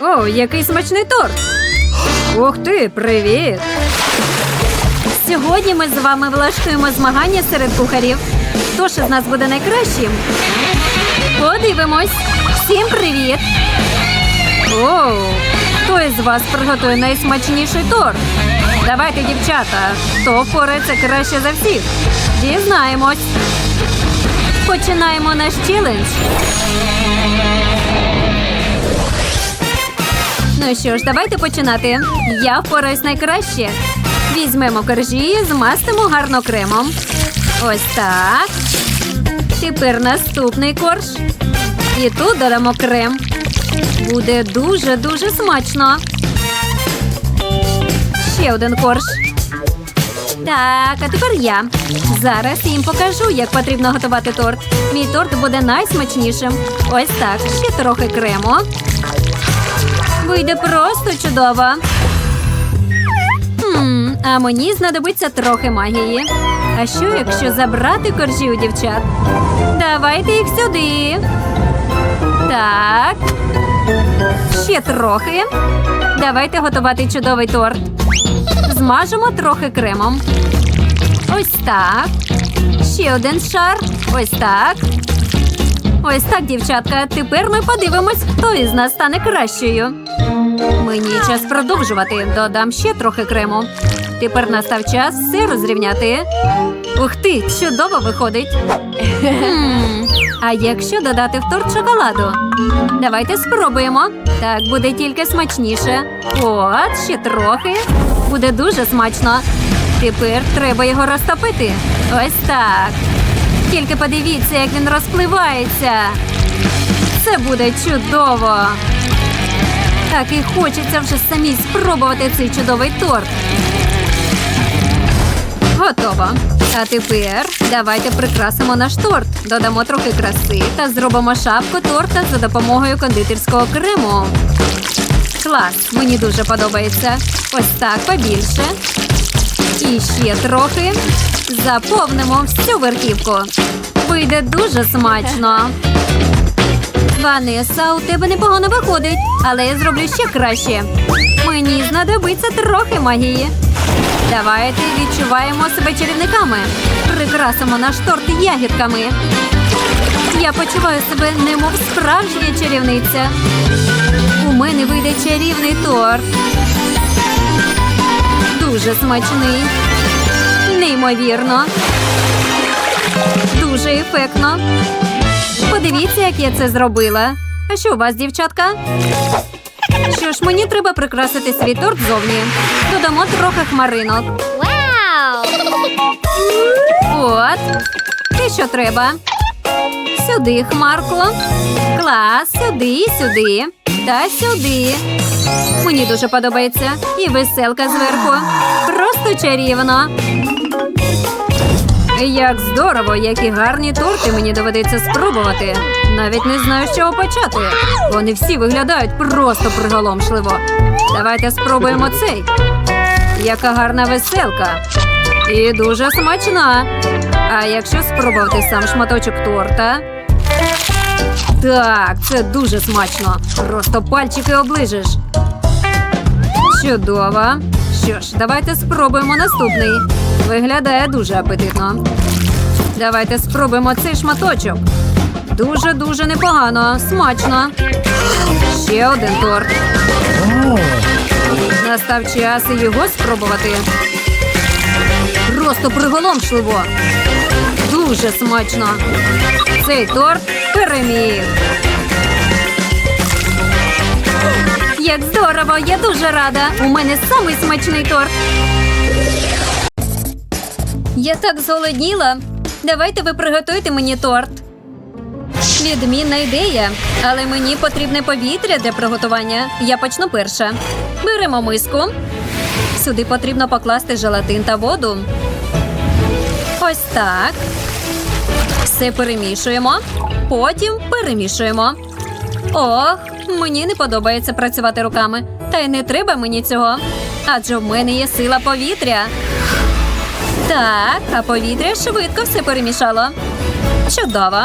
О, який смачний торт! Ух ти, привіт! Сьогодні ми з вами влаштуємо змагання серед кухарів. Хто ж із нас буде найкращим? Подивимось! Всім привіт! Оу! Хто із вас приготує найсмачніший торт? Давайте, дівчата! Хто впорається краще за всіх? Дізнаємось! Починаємо наш челендж. Ну що ж, давайте починати. Я впораюсь найкраще. Візьмемо коржі, змастимо гарно кремом. Ось так. Тепер наступний корж. І тут додамо крем. Буде дуже-дуже смачно. Ще один корж. Так, а тепер я. Зараз їм покажу, як потрібно готувати торт. Мій торт буде найсмачнішим. Ось так. Ще трохи крему. Вийде просто чудово. Хм, а мені знадобиться трохи магії. А що, якщо забрати коржі у дівчат? Давайте їх сюди. Так. Ще трохи. Давайте готувати чудовий торт. Змажемо трохи кремом. Ось так. Ще один шар. Ось так. Ось так, дівчатка. Тепер ми подивимось, хто із нас стане кращою. Мені час продовжувати. Додам ще трохи крему. Тепер настав час все розрівняти. Ух ти, чудово виходить. А якщо додати в торт шоколаду? Давайте спробуємо. Так буде тільки смачніше. От, ще трохи. Буде дуже смачно. Тепер треба його розтопити. Ось так. Тільки подивіться, як він розпливається. Це буде чудово. Так і хочеться вже самі спробувати цей чудовий торт. Готово. А тепер давайте прикрасимо наш торт. Додамо трохи краси та зробимо шапку торта за допомогою кондитерського крему. Клас, мені дуже подобається. Ось так побільше. І ще трохи. Заповнимо всю верхівку. Вийде дуже смачно. Ванеса, у тебе непогано виходить, але я зроблю ще краще. Мені знадобиться трохи магії. Давайте відчуваємо себе чарівниками. Прикрасимо наш торт ягідками. Я почуваю себе немов справжня чарівниця. У мене вийде чарівний торт. Дуже смачний. Неймовірно. Дуже ефектно. Подивіться, як я це зробила. А що у вас, дівчатка? Що ж, мені треба прикрасити свій торт зовні. Додамо трохи хмаринок. Wow! От. І що треба? Сюди хмарку. Клас, сюди, і сюди. Та сюди. Мені дуже подобається. І веселка зверху. Просто чарівно. Як здорово, які гарні торти мені доведеться спробувати. Навіть не знаю, з чого почати. Вони всі виглядають просто приголомшливо. Давайте спробуємо цей. Яка гарна веселка. І дуже смачна. А якщо спробувати сам шматочок торта. Так, це дуже смачно. Просто пальчики оближеш. Чудово. Що ж, давайте спробуємо наступний. Виглядає дуже апетитно. Давайте спробуємо цей шматочок. Дуже-дуже непогано. Смачно. Ще один торт. Настав час його спробувати. Просто приголомшливо. Дуже смачно. Цей торт переміг. Як здорово! Я дуже рада. У мене самий смачний торт. Я так зголодніла. Давайте ви приготуйте мені торт. Відмінна ідея, але мені потрібне повітря для приготування. Я почну перша. Беремо миску. Сюди потрібно покласти желатин та воду. Ось так. Все перемішуємо. Потім перемішуємо. Ох, мені не подобається працювати руками. Та й не треба мені цього. Адже в мене є сила повітря. Так, а повітря швидко все перемішало. Чудово.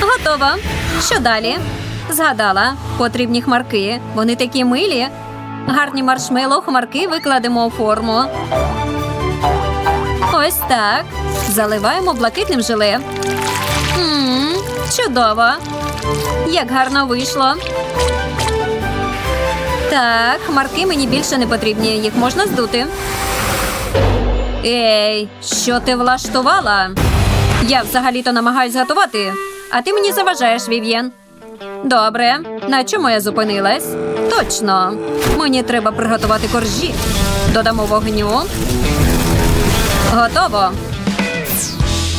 Готово. Що далі? Згадала, потрібні хмарки. Вони такі милі. Гарні маршмеллоу хмарки викладемо у форму. Ось так. Заливаємо блакитним желе. Мм, чудово. Як гарно вийшло. Так, хмарки мені більше не потрібні. Їх можна здути. Ей, що ти влаштувала? Я взагалі-то намагаюсь готувати, а ти мені заважаєш, Вів'єн. Добре, на чому я зупинилась? Точно. Мені треба приготувати коржі. Додамо вогню. Готово.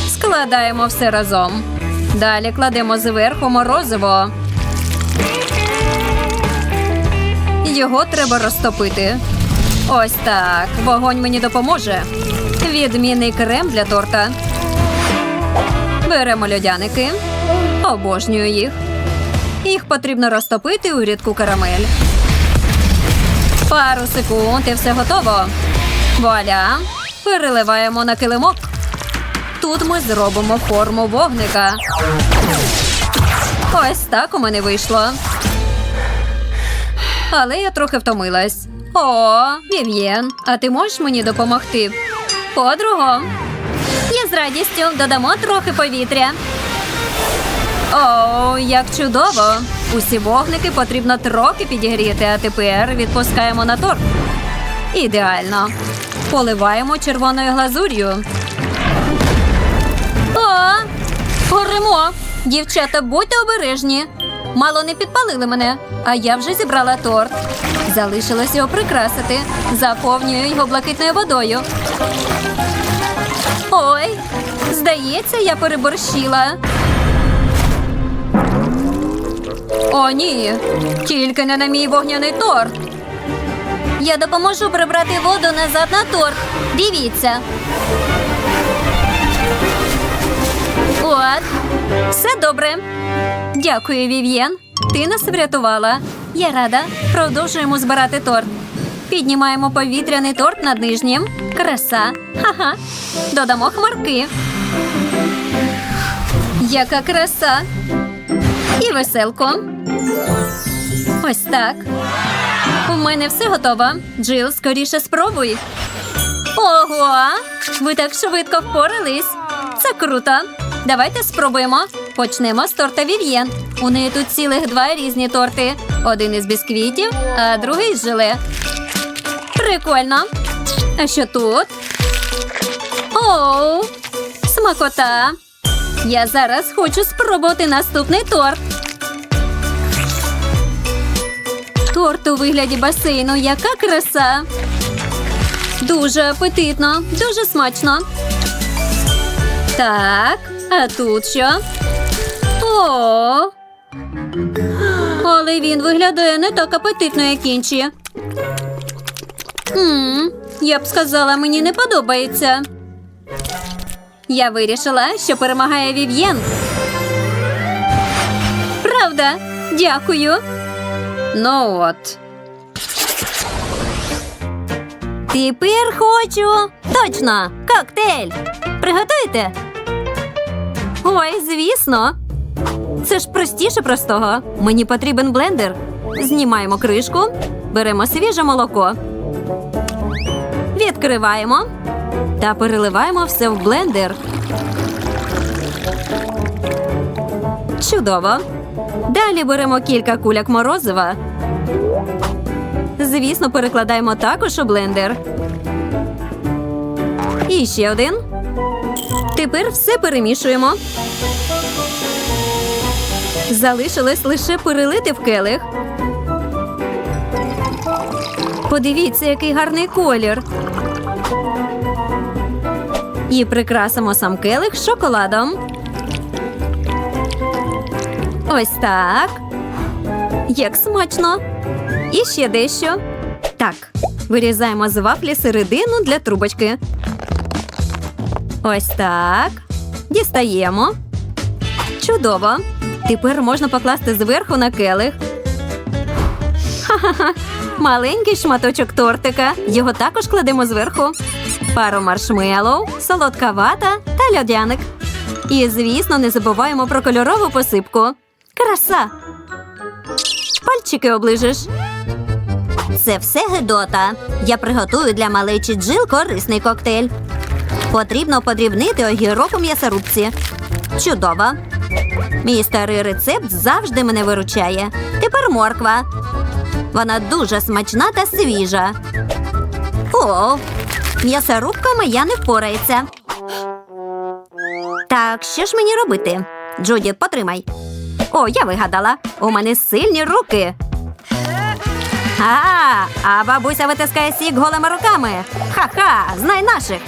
Складаємо все разом. Далі кладемо зверху морозиво. Його треба розтопити. Ось так. Вогонь мені допоможе. Відмінний крем для торта. Беремо льодяники. Обожнюю їх. Їх потрібно розтопити у рідку карамель. Пару секунд і все готово. Вуаля. Переливаємо на килимок. Тут ми зробимо форму вогника. Ось так у мене вийшло. Але я трохи втомилась. О, Вів'єн, а ти можеш мені допомогти? Подруго. Я з радістю додамо трохи повітря. О, як чудово! Усі вогники потрібно трохи підігріти, а тепер відпускаємо на торт. Ідеально. Поливаємо червоною глазур'ю. О, горимо! Дівчата, будьте обережні. Мало не підпалили мене, а я вже зібрала торт. Залишилось його прикрасити. Заповнюю його блакитною водою. Ой, здається, я переборщила. О, ні, тільки не на мій вогняний торт. Я допоможу прибрати воду назад на торт. Дивіться. Все добре. Дякую, Вів'єн. Ти нас врятувала. Я рада. Продовжуємо збирати торт. Піднімаємо повітряний торт над нижнім. Краса. Ха-ха. Додамо хмарки. Яка краса. І веселко. Ось так. У мене все готово. Джил, скоріше спробуй. Ого! Ви так швидко впорались. Це круто. Давайте спробуємо. Почнемо з торта Вів'єн. У неї тут цілих два різні торти. Один із бісквітів, а другий з желе. Прикольно. А що тут? Оу, смакота. Я зараз хочу спробувати наступний торт. Торт у вигляді басейну. Яка краса. Дуже апетитно, дуже смачно. Так, а тут що? О. Але він виглядає не так апетитно, як інші. М, я б сказала, мені не подобається. Я вирішила, що перемагає Вів'єн. Правда? Дякую. Ну от. Тепер хочу. Точно, коктейль. Приготуєте? Ой, звісно. Це ж простіше простого. Мені потрібен блендер. Знімаємо кришку, беремо свіже молоко. Відкриваємо та переливаємо все в блендер. Чудово. Далі беремо кілька куляк морозива. Звісно, перекладаємо також у блендер. І ще один. Тепер все перемішуємо. Залишилось лише перелити в келих. Подивіться, який гарний колір. І прикрасимо сам келих шоколадом. Ось так. Як смачно. І ще дещо. Так, вирізаємо з вафлі середину для трубочки. Ось так. Дістаємо. Чудово. Тепер можна покласти зверху на келих. Ха-ха-ха. Маленький шматочок тортика. Його також кладемо зверху. Пару маршмеллоу, солодка вата та льодяник. І, звісно, не забуваємо про кольорову посипку. Краса! пальчики оближеш. Це все Гедота. Я приготую для малечі Джил корисний коктейль. Потрібно подрібнити огірок у м'ясорубці. Чудово. Мій старий рецепт завжди мене виручає. Тепер морква. Вона дуже смачна та свіжа. О, м'ясорубка моя не впорається. Так, що ж мені робити? Джуді, потримай. О, я вигадала. У мене сильні руки. А, а бабуся витискає сік голими руками. Ха-ха, знай наших.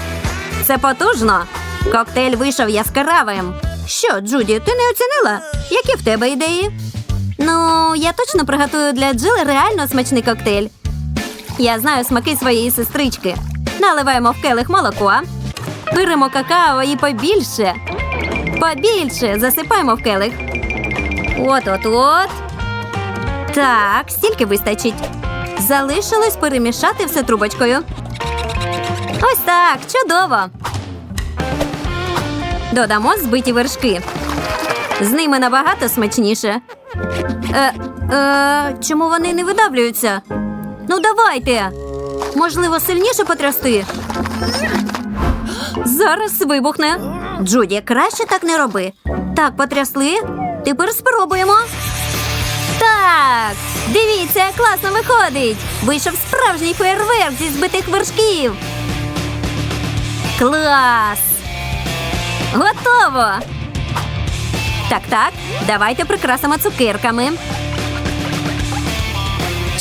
Це потужно. Коктейль вийшов яскравим. Що, Джуді, ти не оцінила? Які в тебе ідеї? Ну, я точно приготую для Джили реально смачний коктейль. Я знаю смаки своєї сестрички. Наливаємо в келих молоко, беремо какао і побільше. Побільше засипаємо в келих. От-от-от. Так, стільки вистачить. Залишилось перемішати все трубочкою. Ось так, чудово. Додамо збиті вершки. З ними набагато смачніше. Е, е, чому вони не видавлюються? Ну, давайте. Можливо, сильніше потрясти. Зараз вибухне. Джуді, краще так не роби. Так, потрясли. Тепер спробуємо. Так, дивіться, класно виходить. Вийшов справжній фейерверк зі збитих вершків. Клас! Готово! Так, так, давайте прикрасимо цукерками.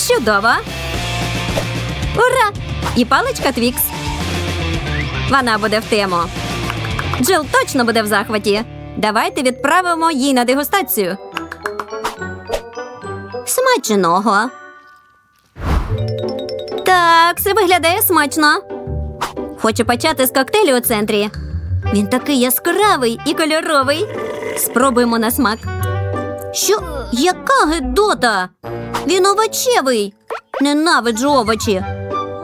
Чудово! Ура! І паличка Твікс. Вона буде в тему. Джил точно буде в захваті. Давайте відправимо їй на дегустацію. Смачного. Так, це виглядає смачно. Хочу почати з коктейлю у центрі. Він такий яскравий і кольоровий. Спробуємо на смак. Що? Яка гидота? Він овочевий. Ненавиджу овочі.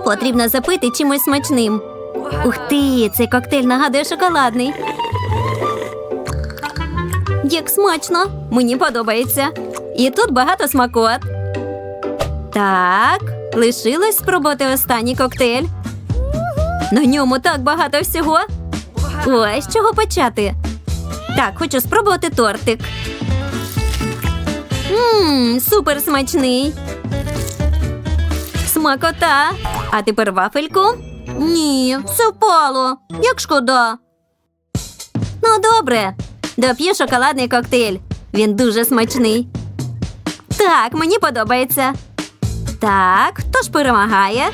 Потрібно запити чимось смачним. Ух ти, цей коктейль нагадує шоколадний. Як смачно! Мені подобається. І тут багато смакот. Так, лишилось спробувати останній коктейль. На ньому так багато всього. Ой, з чого почати? Так, хочу спробувати тортик. Ммм, супер смачний. Смакота. А тепер вафельку? Ні, все впало. Як шкода. Ну, добре. Доп'ю шоколадний коктейль. Він дуже смачний. Так, мені подобається. Так, хто ж перемагає?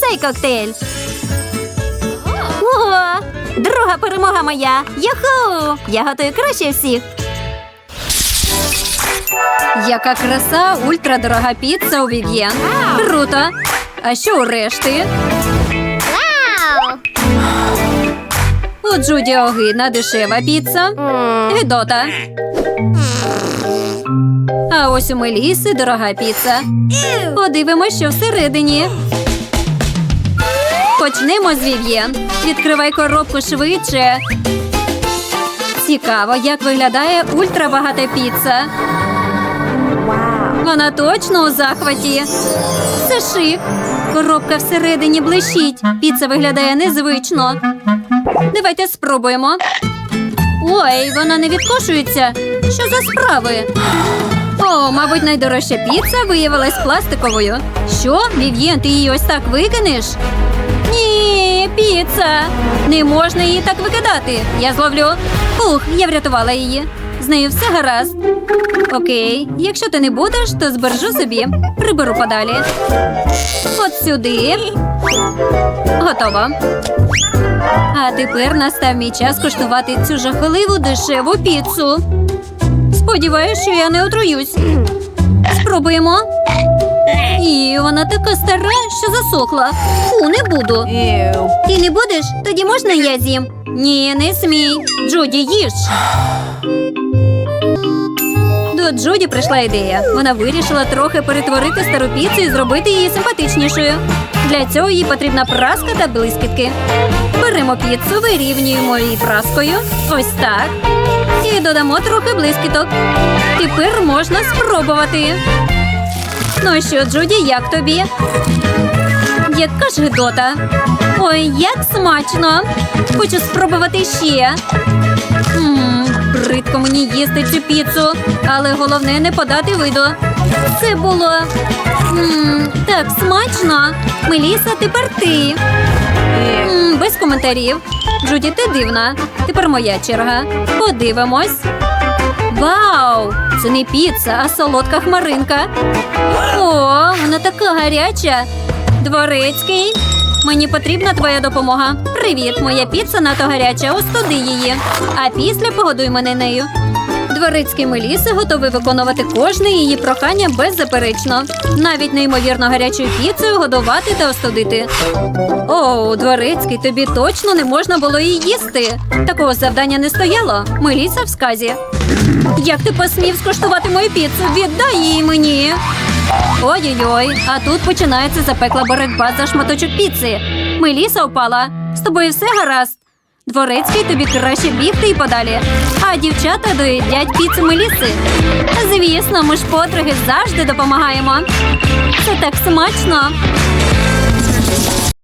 Цей коктейль. Ого! Друга перемога моя! Юху! Я готую краще всіх. Яка краса ультрадорога піца у Вів'єн. Круто! А що у решти? У Джуді огидна дешева піца. Гідота. А ось у Меліси дорога піца. Подивимось, що всередині. Почнемо з Вів'єн. Відкривай коробку швидше. Цікаво, як виглядає ультравагата піца. Вона точно у захваті. Це шик. Коробка всередині блищить. Піца виглядає незвично. Давайте спробуємо. Ой, вона не відкошується. Що за справи? О, мабуть, найдорожча піца виявилась пластиковою. Що, Вів'єн, ти її ось так викинеш? Піца. Не можна її так викидати. Я зловлю. Ух, я врятувала її. З нею все гаразд. Окей, якщо ти не будеш, то збережу собі. Приберу подалі. От сюди. Готово. А тепер настав мій час куштувати цю жахливу дешеву піцу. Сподіваюсь, що я не отруюсь. Спробуємо. І вона така стара, що засохла. Фу, не буду. Ти не будеш? Тоді можна я з'їм? Ні, не смій. Джуді, їж. До Джуді прийшла ідея. Вона вирішила трохи перетворити стару піцу і зробити її симпатичнішою. Для цього їй потрібна праска та блискітки. Беремо піцу, вирівнюємо її праскою. Ось так. І додамо трохи блискіток. Тепер можна спробувати. Ну що, Джуді, як тобі? Яка ж гидота? Ой, як смачно! Хочу спробувати ще. Ммм, бридко мені їсти цю піцу, але головне не подати виду. Це було ммм, так смачно. Меліса, тепер ти. М, без коментарів. Джуді, ти дивна. Тепер моя черга. Подивимось. Вау! Це не піца, а солодка хмаринка. О, вона така гаряча. Дворецький. Мені потрібна твоя допомога. Привіт, моя піца надто гаряча, остуди її. А після погодуй мене нею. Дворецький Меліси готовий виконувати кожне її прохання беззаперечно. Навіть неймовірно гарячою піцею годувати та остудити. О, дворецький, тобі точно не можна було її їсти. Такого завдання не стояло. Меліса в сказі. Як ти посмів скуштувати мою піцу? Віддай її мені. Ой-ой-ой, а тут починається запекла боротьба за шматочок піци. Меліса впала. З тобою все гаразд. Дворецький тобі краще бігти і подалі. А дівчата доїдять піцу Меліси. Звісно, ми ж подруги завжди допомагаємо. Це так смачно.